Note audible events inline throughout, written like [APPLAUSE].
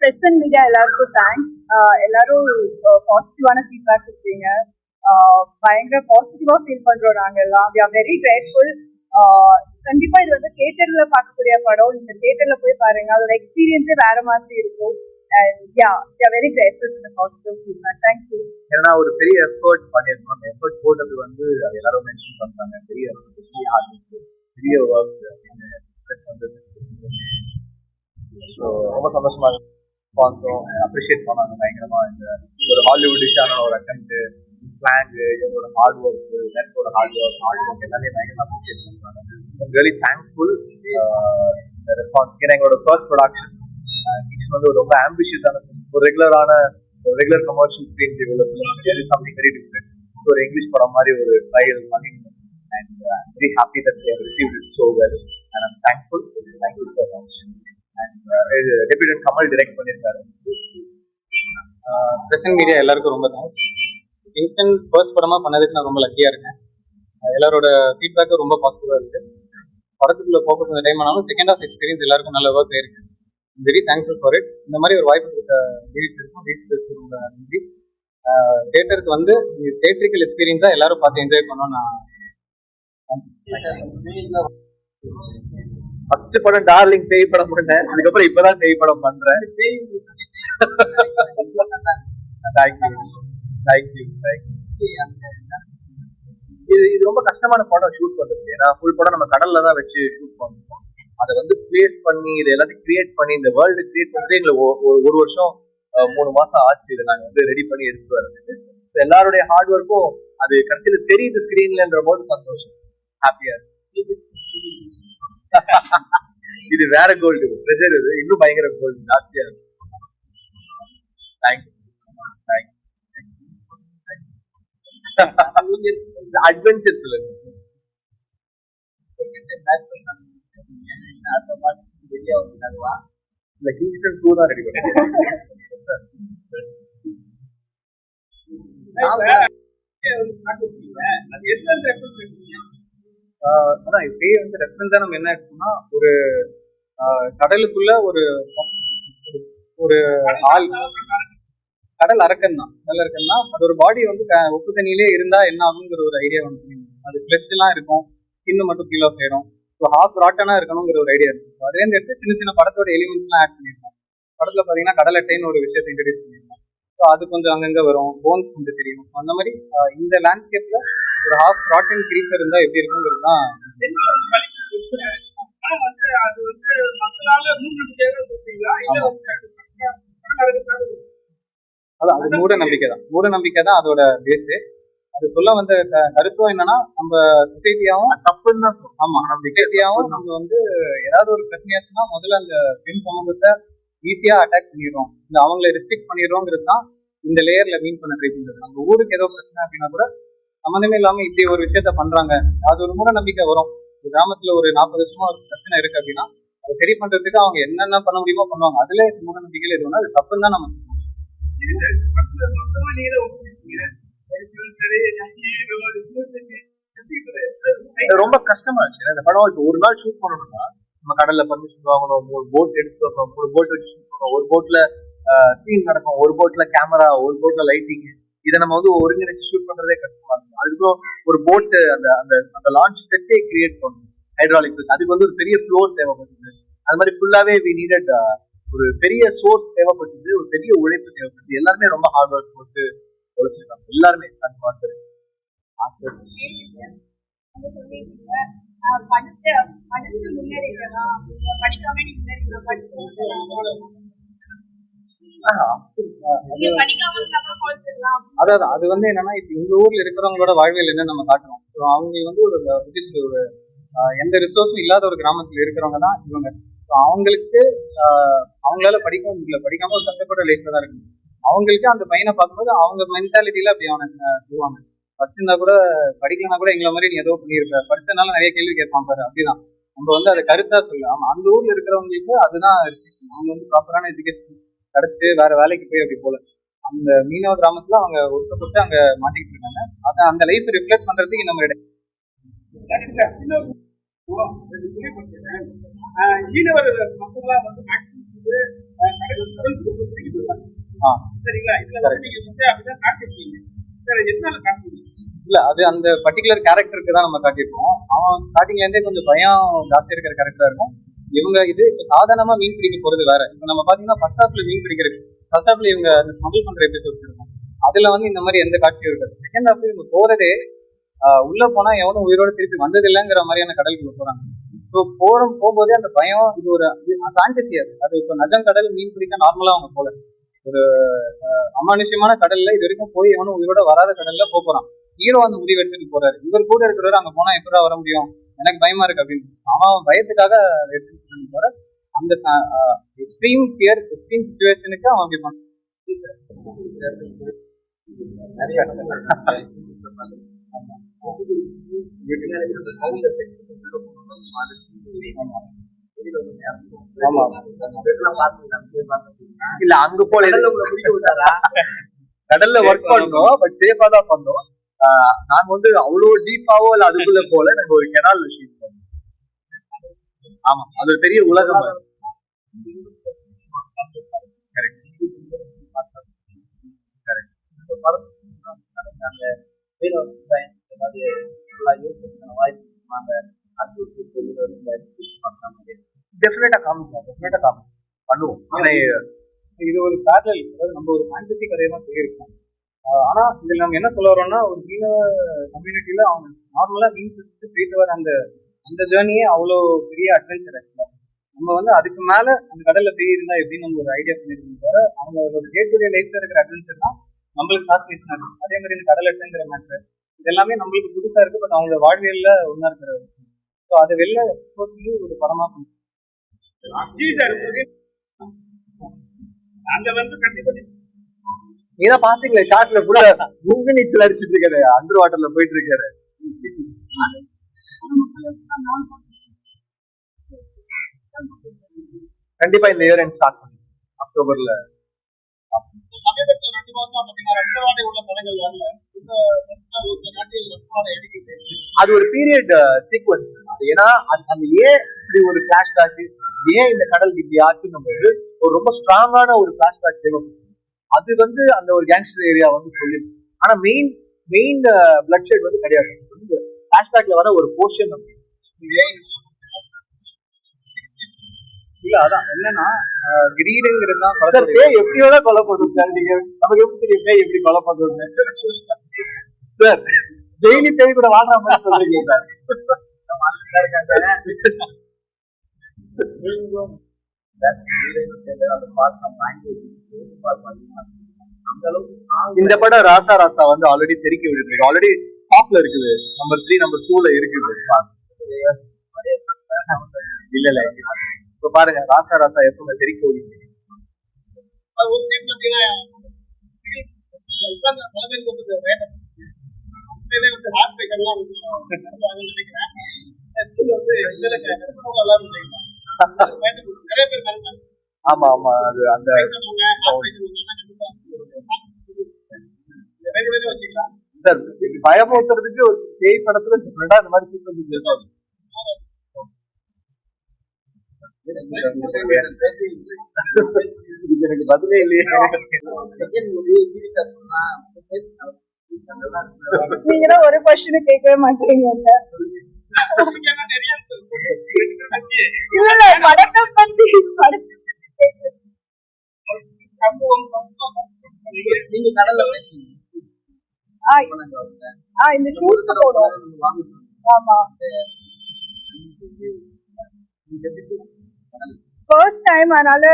Press and media எல்லாருக்கும் thanks எல்லாரும் பாசிட்டிவான ஃபீட்பேக் கொடுத்தீங்க பயங்கர பாசிட்டிவா ஃபீல் பண்றோம் நாங்க எல்லாம் வி ஆர் வெரி கிரேட்ஃபுல் கண்டிப்பா இது வந்து தியேட்டர்ல பார்க்கக்கூடிய படம் நீங்க தியேட்டர்ல போய் பாருங்க அதோட எக்ஸ்பீரியன்ஸே வேற மாதிரி இருக்கும் yeah we are very grateful the positive feedback thank you ஏன்னா ஒரு பெரிய எஃபர்ட் பண்ணியிருக்கோம் அந்த எஃபர்ட் போட்டது வந்து அது எல்லாரும் மென்ஷன் பண்றாங்க. பெரிய பெரிய ஒர்க் அப்படின்னு ப்ளஸ் ஸோ ரொம்ப சந்தோஷமா இருக்கு. பார்த்தோம் அப்ரிஷியேட் பண்ணாங்க பயங்கரமா இந்த ஒரு ஹாலிவுட்டிஷான ஒரு அட்டம்ப்ட் ஸ்லாங் இவங்களோட ஹார்ட் ஒர்க் நெட்டோட ஹார்ட் ஒர்க் ஹார்ட் ஒர்க் எல்லாமே பயங்கரமா அப்ரிஷியேட் பண்றாங்க ரியலி தேங்க்ஃபுல் ரெஸ்பான்ஸ் ஏன்னா எங்களோட ஃபர்ஸ்ட் ப்ரொடக்ஷன் கிட்ஸ் வந்து ரொம்ப ஆம்பிஷியஸான ஒரு ரெகுலரான ஒரு regular commercial screen development something very different ஒரு இங்கிலீஷ் படம் மாதிரி ஒரு ட்ரையல் பண்ணி and very happy that receive it so well and I'm thankful thank you so much and debut Kamal direct பண்ணியிருக்காரு பிரசன்ட் மீடியா எல்லாருக்கும் ரொம்ப தேங்க்ஸ் இன்ஸ்டன் ஃபர்ஸ்ட் படமாக பண்ணதுக்கு நான் ரொம்ப லக்கியாக இருக்கேன். எல்லாரோட ஃபீட்பேக்கும் ரொம்ப பாசிட்டிவாக இருக்கு. படத்துக்குள்ள ஃபோக்கஸ் பண்ண டைம் ஆனாலும் செகண்ட் ஆஃப் எக்ஸ்பீரியன்ஸ் எல்லாருக்கும் நல்ல ஒர்க் ஆயிருக்கு. வெரி தேங்க்ஃபுல் ஃபார் இட் இந்த மாதிரி ஒரு வாய்ப்பு கொடுத்த இருக்கும். லீட்ஸ் ரொம்ப நன்றி. தேட்டருக்கு வந்து தேட்டரிக்கல் எக்ஸ்பீரியன்ஸாக எல்லாரும் பார்த்து என்ஜாய் பண்ணணும் நான் ஃபர்ஸ்ட் படம் டார்லிங் பேய் படம் பண்ணேன் அதுக்கப்புறம் இப்பதான் பேய் படம் பண்றேன். தேங்க்யூ தேங்க்யூ இது இது ரொம்ப கஷ்டமான படம் ஷூட் பண்றது ஏன்னா ஃபுல் படம் நம்ம கடல்ல தான் வச்சு ஷூட் பண்ணுவோம் அதை வந்து பிளேஸ் பண்ணி இது எல்லாத்தையும் கிரியேட் பண்ணி இந்த வேர்ல்டு கிரியேட் பண்ணி எங்களுக்கு ஒ- ஒரு- வருஷம் மூணு மாசம் ஆச்சு. இதை நாங்க வந்து ரெடி பண்ணி எடுத்து வரதுக்கு எல்லாருடைய ஹார்ட் ஒர்க்கும் அது கடைசியில் தெரியுது ஸ்கிரீன்லன்ற போது சந்தோஷம். ஹாப்பியா இருக்கு. [LAUGHS] இது வேற கோல்டு ப்ரெஷர் இது. இன்னும் பயங்கர கோல்டு ஜாஸ்தியா இருக்கு. தேங்க்யூ அட்வென்ச்சர் சொல்லுங்க இந்த கிங்ஸ்டன் டூ தான் ரெடி ஆஹ் அதான் இப்பயே வந்து ரெஃபரன்ஸா நம்ம என்ன எடுத்தோம்னா ஒரு கடலுக்குள்ள ஒரு ஒரு ஆள் கடல் அரக்கன் தான். கடல் அரக்கன் தான். அது ஒரு பாடி வந்து க- உப்பு தண்ணியிலே இருந்தா என்ன ஆகுங்கிற ஒரு ஐடியா வந்து அது ஃபிளஷ் எல்லாம் இருக்கும். ஸ்கின் மட்டும் கீழே போயிடும். ஸோ ஹாஃப் ராட்டனா இருக்கணுங்கிற ஒரு ஐடியா இருக்கு. அதே நேரத்தில் சின்ன சின்ன படத்தோட எலிமெண்ட்ஸ் எல்லாம் ஆட் பண்ணிருக்கோம் படத்துல பாத்தீங்கன்னா கடல் அட்டைன்னு ஒரு விஷயத்தை இன்ட்ரடியூஸ் பண்ணிருக்கோம் ஸோ அது கொஞ்சம் அங்கங்க வரும். போன்ஸ் கொஞ்சம் தெரியும். அந்த மாதிரி இந்த லேண்ட்ஸ்கேப்ல ஒரு ஹாஃப் ராட்டன் கிரீச்சர் இருந்தா எப்படி இருக்குங்கிறது தான் அதான் அது மூட நம்பிக்கை தான். மூட நம்பிக்கை தான் அதோட பேஸ் அது சொல்ல வந்த க- கருத்தும் என்னன்னா நம்ம சொசைட்டியாவும் தப்புன்னு தான். ஆமா நம்ம சொசைட்டியாவும் நம்ம வந்து ஏதாவது ஒரு பிரச்சனையாச்சுன்னா முதல்ல அந்த பெண் சமூகத்தை ஈஸியா அட்டாக் பண்ணிடுறோம். இல்ல அவங்கள ரெஸ்ட்ரிக்ட் பண்ணிடுறோங்கிறது தான் இந்த லேயர்ல மீன் பண்ண ட்ரை பண்றது. நம்ம ஊருக்கு ஏதோ பிரச்சனை அப்படின்னா கூட சம்மந்தமே இல்லாம இப்படி ஒரு விஷயத்த பண்றாங்க. அது ஒரு மூட நம்பிக்கை வரும். ஒரு கிராமத்துல ஒரு நாற்பது வருஷமா ஒரு பிரச்சனை இருக்கு அப்படின்னா அதை சரி பண்றதுக்கு அவங்க என்னென்ன பண்ண முடியுமோ பண்ணுவாங்க. அதுல மூட நம்பிக்கையில எது வேணா அது தப்புன்னு தான் நம்ம ரொம்ப கஷ்டமா இருந்துச்சு. இந்த படம் இப்போ ஒரு நாள் ஷூட் பண்ணணும்னா நம்ம கடல்ல பர்மிஷன் வாங்கணும் மூணு போட் எடுத்து வரணும் மூணு போட் வச்சு ஷூட் பண்ணணும். ஒரு போட்ல சீன் நடக்கும் ஒரு போட்ல கேமரா ஒரு போட்ல லைட்டிங் இதை நம்ம வந்து ஒருங்கிணைச்சு ஷூட் பண்றதே கஷ்டமா இருக்கும். அதுக்கும் ஒரு போட்டு அந்த அந்த அந்த லான்ச் செட்டே கிரியேட் பண்ணணும். ஹைட்ராலிக் அதுக்கு வந்து ஒரு பெரிய ஃப்ளோர் தேவைப்பட்டது. அது மாதிரி ஃபுல்லாவே வி நீடட் ஒரு பெரிய சோர்ஸ் தேவைப்பட்டது. ஒரு பெரிய உழைப்பு தேவைப்பட்டது. எல்லாருமே ரொம்ப ஹார்ட் ஒர்க் போட்டு உழைச்சிருக்காங்க. எல்லாருமே அந்த மாஸ்டர் படிச்சு படிச்சு முன்னேறிக்கலாம் படிக்காம நீ முன்னேறிக்கலாம் படிச்சு படிக்காம இருந்தா கூட குறைச்சிடலாம் அதாவது அது வந்து என்னன்னா இப்ப இந்த ஊர்ல இருக்கிறவங்களோட வாழ்வியல் என்ன நம்ம காட்டுறோம். அவங்க வந்து ஒரு ஒரு எந்த ரிசோர்ஸும் இல்லாத ஒரு கிராமத்துல இருக்கிறவங்க தான் இவங்க. அவங்களுக்கு அவங்களால படிக்கவும் முடியல. படிக்காம ஒரு கஷ்டப்பட்ட லைஃப்ல தான் இருக்கு அவங்களுக்கு அந்த பையனை பார்க்கும்போது அவங்க மென்டாலிட்டியில அப்படி அவனை சொல்லுவாங்க. படிச்சிருந்தா கூட படிக்கலனா கூட எங்களை மாதிரி நீ ஏதோ பண்ணியிருப்ப. படிச்சனால நிறைய கேள்வி கேட்பான் பாரு அப்படிதான். நம்ம வந்து அதை கருத்தா சொல்லு ஆமா அந்த ஊர்ல இருக்கிறவங்களுக்கு அதுதான். அவங்க வந்து ப்ராப்பரான எஜுகேஷன் கிடைச்சு வேற வேலைக்கு போய் அப்படி போல அந்த மீனவ கிராமத்துல அவங்க ஒடுக்கப்பட்டு அங்க மாட்டிக்கிட்டு இருக்காங்க. அத அந்த லைஃப் ரிஃப்ளெக்ட் பண்றதுக்கு நம்ம இடம். மீனவர் மக்கள்லாம் வந்து சரிங்களா? இதுல நீங்க வந்து அப்படிதான் காட்டிருக்கீங்க. சார் எதனால காட்டுறீங்க இல்ல அது அந்த பர்டிகுலர் கேரக்டருக்கு தான் நம்ம காட்டியிருக்கோம். அவன் ஸ்டார்டிங்ல இருந்தே கொஞ்சம் பயம் ஜாஸ்தி இருக்கிற கேரக்டரா இருக்கும். இவங்க இது இப்ப சாதாரணமா மீன் பிடிக்க போறது வேற. இப்ப நம்ம பாத்தீங்கன்னா ஃபர்ஸ்ட் ஹாப்ல மீன் பிடிக்கிறது ஃபர்ஸ்ட் ஹாப்ல இவங்க அந்த ஸ்மகிள் பண்ற எபிசோட்ஸ் இருக்கும் அதுல வந்து இந்த மாதிரி எந்த காட்சியும் இருக்காது. செகண்ட் ஹாஃப்ல இவங்க போறதே உள்ள போனா எவனும் உயிரோட திருப்பி வந்தது இல்லைங்கிற மாதிரியான கடலுக்குள்ள போறாங்க. ஸோ போற போகும்போதே அந்த பயம் இது ஒரு ஃபேண்டசி அது. அது இப்போ நஜம் கடல் மீன் பிடிக்க நார்மலா அவங்க போல. ஒரு அமானுஷ்யமான கடல்ல இது வரைக்கும் போய் எவனும் உயிரோட வராத கடல்ல போறான். ஹீரோ அந்த முடிவு எடுத்துட்டு போறாரு. இவர் கூட இருக்கிறவர் அங்க போனா எப்படா வர முடியும்? எனக்கு பயமா இருக்கு அப்படின்னு அவன் பயத்துக்காக அதை எடுத்துட்டு போற அந்த எக்ஸ்ட்ரீம் ஃபியர் எக்ஸ்ட்ரீம் சுச்சுவேஷனுக்கு அவன் அப்படி பண்ணான் நிறைய இல்ல அங்க போல கடல்ல ஒர்க் பண்ணோம் பட் சேஃபா தான் பண்ணோம். நாங்க வந்து அவ்வளவு டீப்பாவோ இல்ல அதுக்குள்ள போல நாங்க ஒரு கெனால் விஷயம் ஆமா அது ஒரு பெரிய உலகம் அது. டெஃபினட்டா காமிக்கலாம் டெஃபினட்டா காமிக்கலாம் பண்ணுவோம். இது ஒரு பேரல் நம்ம ஒரு ஃபேண்டசி கதையை தான் சொல்லியிருக்கோம். ஆனா இதுல நம்ம என்ன சொல்ல வரோம்னா ஒரு மீனவ கம்யூனிட்டியில அவங்க நார்மலா மீன் பிடிச்சிட்டு போயிட்டு வர அந்த அந்த ஜேர்னியே அவ்வளோ பெரிய அட்வென்ச்சர் ஆக்சுவலா நம்ம வந்து அதுக்கு மேல அந்த கடல்ல போய் இருந்தா எப்படின்னு நம்ம ஒரு ஐடியா பண்ணிருக்கோம் தவிர அவங்களோட டே டு டே லைஃப்ல இருக்கிற அட்வென்ச்சர் தான் நம்மளுக்கு ஃபேசினேஷன் இருக்கு அதே மாதிரி இந்த கடல் எட்டுங்கிற மேட்ரு இது எல்லாமே நம்மளுக்கு புதுசா இருக்கு பட் அவங்களோட வாழ்வியல்ல ஒன்னா இருக்கிற ஸோ அதை வெளில போட்டு ஒரு படமா பண்ணுவோம் ஜி அங்க வந்து கண்டிப்பா நீதான் பாத்தீங்களே ஷார்ட்ல ஃபுல்லா முங்கு நீச்சல் அடிச்சிட்டு இருக்காரு. அண்டர் வாட்டர்ல போயிட்டு இருக்காரு. கண்டிப்பா இந்த இயர் எண்ட் ஸ்டார்ட் பண்ணி அக்டோபர்ல உள்ள வரல அது ஒரு பீரியட் சீக்வன்ஸ் uh, அது ஏன்னா அது அந்த ஏன் இப்படி ஒரு பிளாஷ்பேக் ஏன் இந்த கடல் இப்படி ஆச்சுன்னும் போது ஒரு ரொம்ப ஸ்ட்ராங்கான ஒரு பிளாஷ்பேக் தேவைப்படுது. அது வந்து அந்த ஒரு கேங்ஸ்டர் ஏரியா வந்து சொல்லிடும் ஆனா மெயின் மெயின் பிளட் ஷெட் வந்து கிடையாது. பிளாஷ்பேக்ல வர ஒரு போர்ஷன் இல்ல அதான். என்னன்னா கிரீடுங்கிறது தான் சார் படத்தோட பேய் எப்படி வேணா கொலை பண்ணும் சார் நீங்க நமக்கு எப்படி தெரியும் பேய் எப்படி கொலை பண்ணுறது சார் டெய்லி பேய் கூட வாழ்ற மாதிரி சொல்றீங்க சார். [LAUGHS] இந்த படம் ராசா ராசா வந்து ஆல்ரெடி தெரிக்க விடுது ஆல்ரெடி டாப்ல இருக்குது நம்பர் த்ரீ நம்பர் டூல இருக்குது இல்ல இல்ல இப்ப பாருங்க ராசா ராசா எப்பவுமே தெரிக்க விடுது அது ஒரு வந்து நினைக்கிறேன் ஆமா ஆமா அது அந்த சார் பயமுறுத்துறதுக்கு ஒரு பேய் படத்துல டிஃபரெண்டா இந்த மாதிரி இதுக்கு எனக்கு பதிலே இல்லையே. ஒரு கொஸ்டின் கேட்கவே மாட்டீங்க இல்ல படத்தை சம்பவம் நீங்க கடல்ல இந்த ஷூட் போடும் ஆமா. ஃபர்ஸ்ட் டைம் அதனால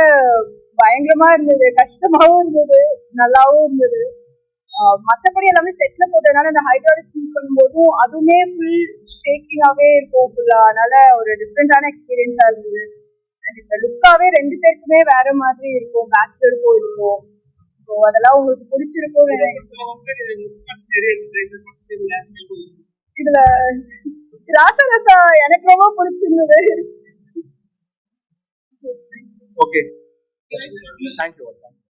பயங்கரமா இருந்தது. கஷ்டமாவும் இருந்தது. நல்லாவும் இருந்தது. மத்தபடி எல்லாமே செட்ல போட்டதுனால அந்த ஹைட்ராலிக் ஃபீல் பண்ணும்போதும் அதுவுமே ஃபுல் ஷேக்கிங்காவே இருக்கும் ஃபுல்லா அதனால ஒரு டிஃப்ரெண்டான எக்ஸ்பீரியன்ஸா இருந்தது. இந்த லுக்காவே ரெண்டு பேருக்குமே வேற மாதிரி இருக்கும். பேச்சுலருக்கும் இருக்கும். ஸோ அதெல்லாம் உங்களுக்கு பிடிச்சிருக்கும் இதுல ராசா ராசா எனக்கு ரொம்ப பிடிச்சிருந்தது. Okay thank you